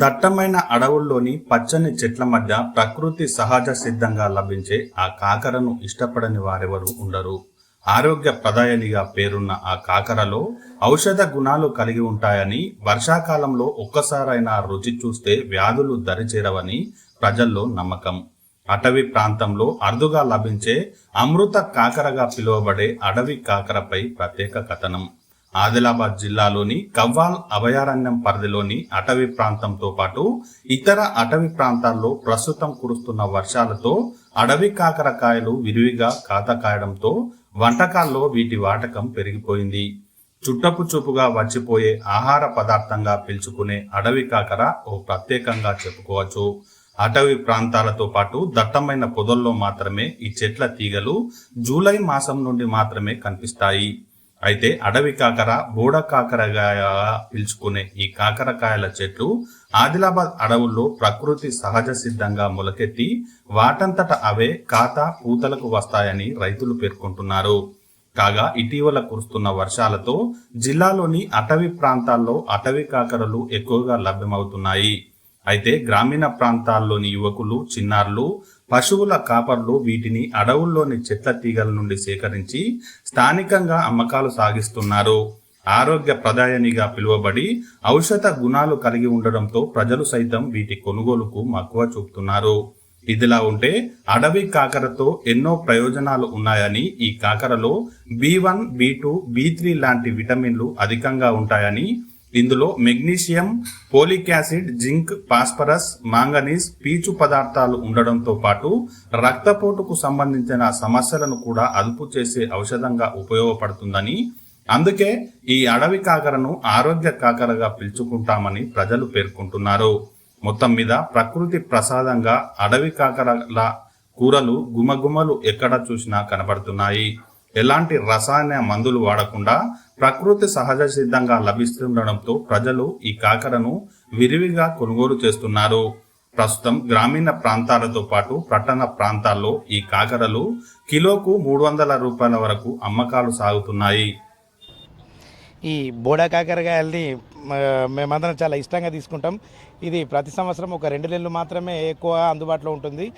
దట్టమైన అడవుల్లోని పచ్చని చెట్ల మధ్య ప్రకృతి సహజ సిద్ధంగా లభించే ఆ కాకరను ఇష్టపడని వారెవరు ఉండరు. ఆరోగ్య ప్రదాయనిగా పేరున్న ఆ కాకరలో ఔషధ గుణాలు కలిగి ఉంటాయని వర్షాకాలంలో ఒక్కసారైనా రుచి చూస్తే వ్యాధులు దరిచేరవని ప్రజల్లో నమ్మకం. అటవీ ప్రాంతంలో అరుదుగా లభించే అమృత కాకరగా పిలువబడే అడవి కాకరపై ప్రత్యేక కథనం. ఆదిలాబాద్ జిల్లాలోని కవ్వాల్ అభయారణ్యం పరిధిలోని అటవీ ప్రాంతంతో పాటు ఇతర అటవీ ప్రాంతాల్లో ప్రస్తుతం కురుస్తున్న వర్షాలతో అడవి కాకరకాయలు విరివిగా కాత కాయడంతో వంటకాల్లో వీటి వాటకం పెరిగిపోయింది. చుట్టపు చూపుగా వచ్చిపోయే ఆహార పదార్థంగా పిలుచుకునే అడవి కాకర ఓ ప్రత్యేకంగా చెప్పుకోవచ్చు. అటవీ ప్రాంతాలతో పాటు దట్టమైన పొదల్లో మాత్రమే ఈ చెట్ల తీగలు జూలై మాసం నుండి మాత్రమే కనిపిస్తాయి. అయితే అడవి కాకర బోడ కాకరగా పిలుచుకునే ఈ కాకరకాయల చెట్లు ఆదిలాబాద్ అడవుల్లో ప్రకృతి సహజ సిద్ధంగా మొలకెత్తి వాటంతట అవే కాత పూతలకు వస్తాయని రైతులు పేర్కొంటున్నారు. కాగా ఇటీవల కురుస్తున్న వర్షాలతో జిల్లాలోని అటవీ ప్రాంతాల్లో అటవీ కాకరలు ఎక్కువగా లభ్యమవుతున్నాయి. అయితే గ్రామీణ ప్రాంతాల్లోని యువకులు చిన్నారులు పశువుల కాపర్లు వీటిని అడవుల్లోని చెట్ల తీగల నుండి సేకరించి స్థానికంగా అమ్మకాలు సాగిస్తున్నారు. ఆరోగ్య ప్రదాయనిగా పిలువబడి ఔషధ గుణాలు కలిగి ఉండడంతో ప్రజలు సైతం వీటి కొనుగోలుకు మక్కువ చూపుతున్నారు. ఇదిలా ఉంటే అడవి కాకరతో ఎన్నో ప్రయోజనాలు ఉన్నాయని ఈ కాకరలో B one B two B three లాంటి విటమిన్లు అధికంగా ఉంటాయని ఇందులో magnesium folic acid zinc phosphorus manganese పీచు పదార్థాలు ఉండడంతో పాటు రక్తపోటుకు సంబంధించిన సమస్యలను కూడా అదుపు చేసే ఔషధంగా ఉపయోగపడుతుందని అందుకే ఈ అడవి కాకరను ఆరోగ్య కాకరగా పిలుచుకుంటామని ప్రజలు పేర్కొంటున్నారు. మొత్తం మీద ప్రకృతి ప్రసాదంగా అడవి కాకరల కూరలు గుమగుమలు ఎక్కడ చూసినా కనబడుతున్నాయి. ఎలాంటి రసాయన మందులు వాడకుండా ప్రకృతి సహజ సిద్ధంగా లభిస్తుండడంతో ప్రజలు ఈ కాకరను విరివిగా కొనుగోలు చేస్తున్నారు. ప్రస్తుతం గ్రామీణ ప్రాంతాలతో పాటు పట్టణ ప్రాంతాల్లో ఈ కాకరలు కిలోకు మూడు వందల రూపాయల వరకు అమ్మకాలు సాగుతున్నాయి. ఈ బోడా కాకరకాయల్ని మేమందరం చాలా ఇష్టంగా తీసుకుంటాం. ఇది ప్రతి సంవత్సరం ఒక రెండు నెలలు మాత్రమే ఎక్కువ అందుబాటులో ఉంటుంది.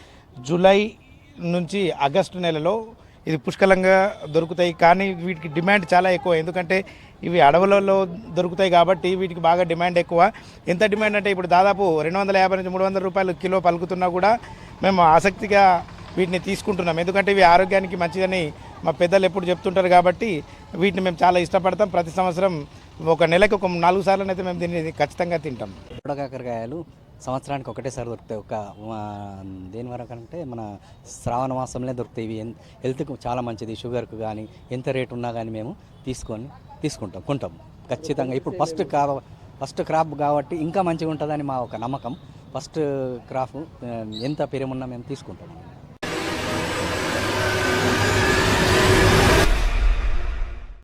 జూలై నుంచి ఆగస్టు నెలలో ఇది పుష్కలంగా దొరుకుతాయి. కానీ వీటికి డిమాండ్ చాలా ఎక్కువ. ఎందుకంటే ఇవి అడవులలో దొరుకుతాయి కాబట్టి వీటికి బాగా డిమాండ్ ఎక్కువ. ఎంత డిమాండ్ అంటే ఇప్పుడు దాదాపు రెండు వందల యాభై నుంచి మూడు వందల రూపాయలు కిలో పలుకుతున్నా కూడా మేము ఆసక్తిగా వీటిని తీసుకుంటున్నాం. ఎందుకంటే ఇవి ఆరోగ్యానికి మంచిదని మా పెద్దలు ఎప్పుడు చెప్తుంటారు కాబట్టి వీటిని మేము చాలా ఇష్టపడతాం. ప్రతి సంవత్సరం ఒక నెలకు ఒక నాలుగు సార్లు అయితే మేము దీన్ని ఖచ్చితంగా తింటాం. కాకరకాయలు సంవత్సరానికి ఒకటేసారి దొరుకుతాయి. ఒక దేని వరకు అంటే మన శ్రావణ మాసంలో దొరుకుతాయి. ఇవి హెల్త్కు చాలా మంచిది. షుగర్కు కానీ ఎంత రేటు ఉన్నా కానీ మేము తీసుకొని తీసుకుంటాం కొంటాం. ఖచ్చితంగా. ఇప్పుడు ఫస్ట్ కా ఫస్ట్ క్రాప్ కాబట్టి ఇంకా మంచిగా ఉంటుందని మా ఒక నమ్మకం. ఫస్ట్ క్రాప్ ఎంత పెరుగున్నా మేము తీసుకుంటాం.